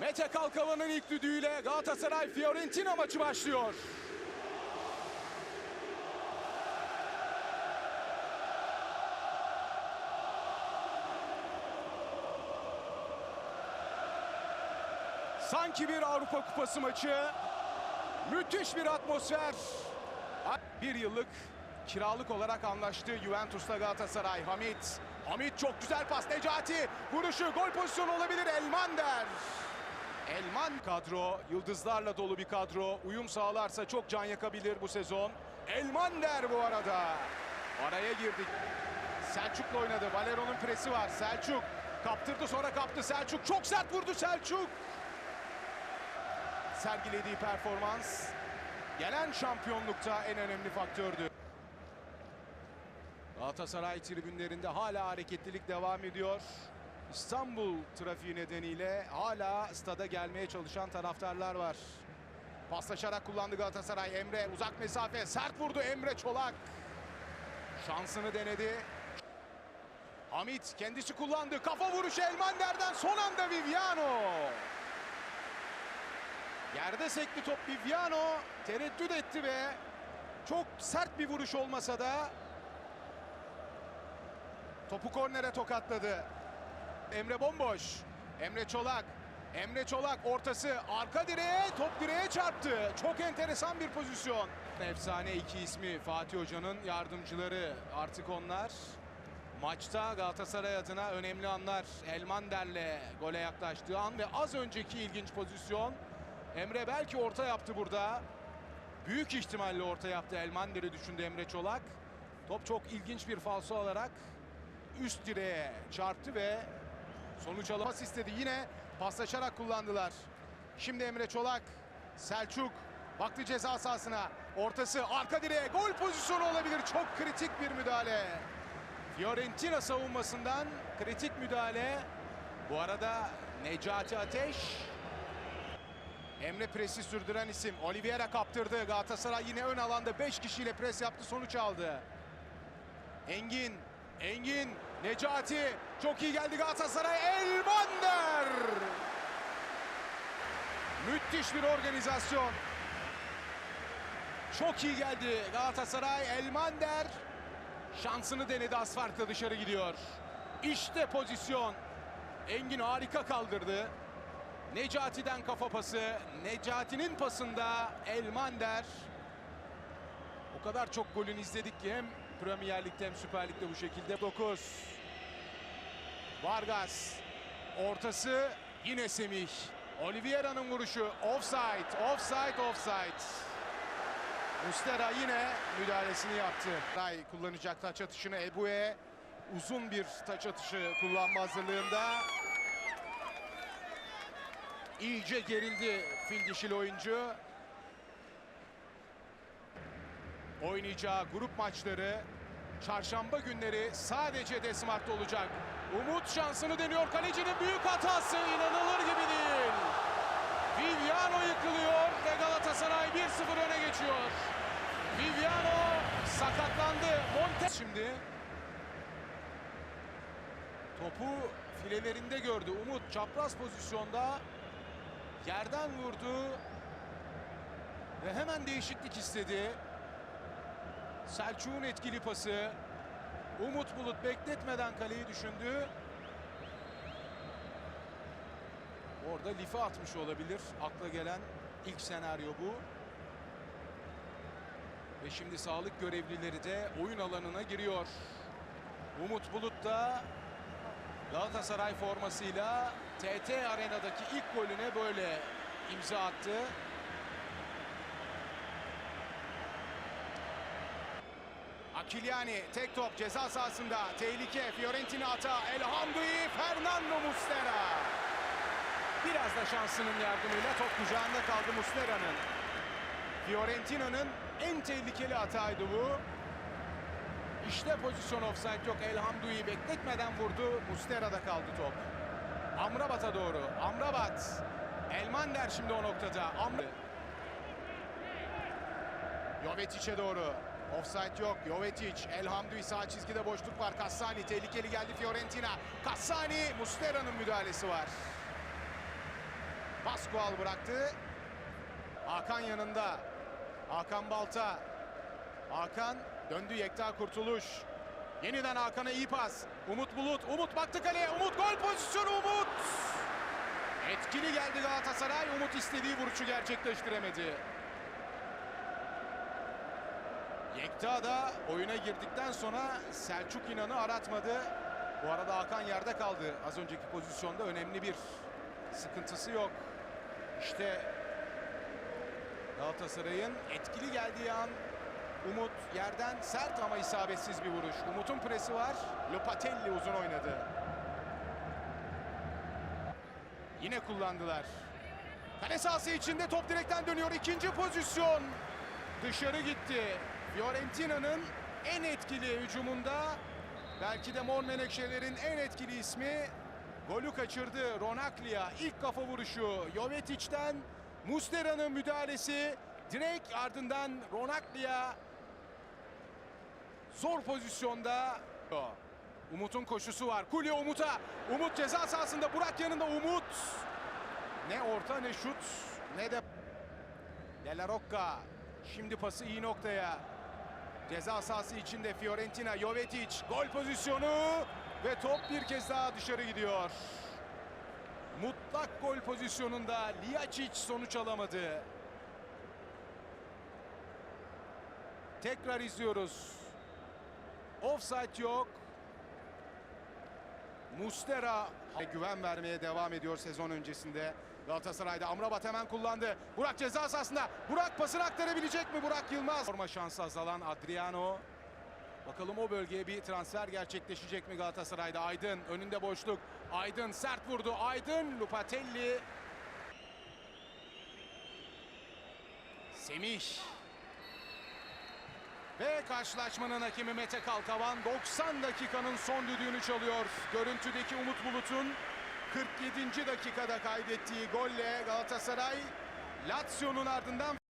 Mete Kalkavan'ın ilk düdüğüyle Galatasaray Fiorentina maçı başlıyor. Sanki bir Avrupa Kupası maçı. Müthiş bir atmosfer. Bir yıllık kiralık olarak anlaştı Juventus'ta Galatasaray. Hamit. Hamit çok güzel pas. Necati vuruşu gol pozisyonu olabilir. Elmander. Elman kadro, yıldızlarla dolu bir kadro. Uyum sağlarsa çok can yakabilir bu sezon. Elmander bu arada. Araya girdik. Selçuk'la oynadı. Valero'nun presi var. Selçuk kaptırdı sonra kaptı. Selçuk çok sert vurdu Selçuk. Sergilediği performans gelen şampiyonlukta en önemli faktördü. Galatasaray tribünlerinde hala hareketlilik devam ediyor. İstanbul trafiği nedeniyle hala stada gelmeye çalışan taraftarlar var. Paslaşarak kullandı Galatasaray. Emre uzak mesafe sert vurdu Emre Çolak. Şansını denedi. Hamit kendisi kullandı. Kafa vuruşu Elmander'den son anda Viviano. Yerde sekti top Viviano. Tereddüt etti ve çok sert bir vuruş olmasa da topu kornere tokatladı. Emre bomboş. Emre Çolak. Emre Çolak ortası arka direğe top direğe çarptı. Çok enteresan bir pozisyon. Efsane iki ismi Fatih Hoca'nın yardımcıları artık onlar. Maçta Galatasaray adına önemli anlar. Elmander'le gole yaklaştığı an ve az önceki ilginç pozisyon. Emre belki orta yaptı burada. Büyük ihtimalle orta yaptı Elmander'i düşündü Emre Çolak. Top çok ilginç bir falso alarak üst direğe çarptı ve sonuç pas istedi. Yine paslaşarak kullandılar. Şimdi Emre Çolak, Selçuk baktı ceza sahasına. Ortası arka direğe gol pozisyonu olabilir. Çok kritik bir müdahale. Fiorentina savunmasından kritik müdahale. Bu arada Necati Ateş Emre presi sürdüren isim. Oliveira kaptırdı. Galatasaray yine ön alanda 5 kişiyle pres yaptı. Sonuç aldı. Engin. Engin. Necati. Çok iyi geldi Galatasaray. Elmander. Müthiş bir organizasyon. Çok iyi geldi Galatasaray. Elmander şansını denedi. Az dışarı gidiyor. İşte pozisyon. Engin harika kaldırdı. Necati'den kafa pası. Necati'nin pasında Elmander. O kadar çok golün izledik ki hem Premier Lig'de hem Süper Lig'de bu şekilde. 9. Vargas. Ortası yine Semih. Oliveira'nın vuruşu. Offside, offside, offside. Mustera yine müdahalesini yaptı. Ray kullanacak taç atışını Ebu'ye. Uzun bir taç atışı kullanma hazırlığında. İyice gerildi fil dişili oyuncu. Oynayacağı grup maçları çarşamba günleri sadece Desmart'ta olacak. Umut şansını deniyor. Kalecinin büyük hatası inanılır gibi değil. Viviano yıkılıyor ve Galatasaray 1-0 öne geçiyor. Viviano sakatlandı. Monte şimdi topu filelerinde gördü. Umut çapraz pozisyonda yerden vurdu ve hemen değişiklik istedi. Selçuk'un etkili pası. Umut Bulut bekletmeden kaleyi düşündü. Orada life atmış olabilir. Akla gelen ilk senaryo bu. Ve şimdi sağlık görevlileri de oyun alanına giriyor. Umut Bulut da Galatasaray formasıyla TT Arena'daki ilk golüne böyle imza attı. Akiliani tek top ceza sahasında tehlike Fiorentina ata Elhamdülillah Fernando Muslera. Biraz da şansının yardımıyla top kucağında kaldı Muslera'nın. Fiorentina'nın en tehlikeli hataydı bu. İşte pozisyon offside yok. Elhamdülillah bekletmeden vurdu. Mustera'da kaldı top. Amrabat'a doğru. Amrabat. Elmander şimdi o noktada. Amr Jovetic'e doğru. Offside yok. Jovetic, Elhamdülillah sağ çizgide boşluk var. Cassani tehlikeli geldi Fiorentina. Cassani, Mustera'nın müdahalesi var. Pascual bıraktı. Hakan yanında. Hakan Balta. Hakan döndü Yekta Kurtuluş. Yeniden Hakan'a iyi pas. Umut Bulut. Umut baktı kaleye. Umut gol pozisyonu Umut. Etkili geldi Galatasaray. Umut istediği vuruşu gerçekleştiremedi. Yekta da oyuna girdikten sonra Selçuk İnan'ı aratmadı. Bu arada Hakan yerde kaldı. Az önceki pozisyonda önemli bir sıkıntısı yok. İşte Galatasaray'ın etkili geldiği an Umut yerden sert ama isabetsiz bir vuruş. Umut'un presi var. Lopatelli uzun oynadı. Yine kullandılar. Kale sahası içinde top direkten dönüyor. İkinci pozisyon. Dışarı gitti. Fiorentina'nın en etkili hücumunda belki de Mor Menekşelerin en etkili ismi golü kaçırdı. Ronaklia ilk kafa vuruşu Jovetic'ten Mustera'nın müdahalesi direkt ardından Ronaklia zor pozisyonda Umut'un koşusu var. Kulye Umut'a. Umut ceza sahasında. Burak yanında Umut. Ne orta ne şut ne de De La Rocca. Şimdi pası iyi noktaya. Ceza sahası içinde Fiorentina, Jovetic gol pozisyonu ve top bir kez daha dışarı gidiyor. Mutlak gol pozisyonunda Liacic sonuç alamadı. Tekrar izliyoruz. Offside yok. Mustera güven vermeye devam ediyor sezon öncesinde. Galatasaray'da Amrabat hemen kullandı. Burak ceza sahasında. Burak pasını aktarabilecek mi Burak Yılmaz? Forma şansı azalan Adriano. Bakalım o bölgeye bir transfer gerçekleşecek mi Galatasaray'da? Aydın önünde boşluk. Aydın sert vurdu. Aydın Lupatelli. Semih. Ve karşılaşmanın hakemi Mete Kalkavan 90 dakikanın son düdüğünü çalıyor. Görüntüdeki Umut Bulut'un 47. dakikada kaydettiği golle Galatasaray Lazio'nun ardından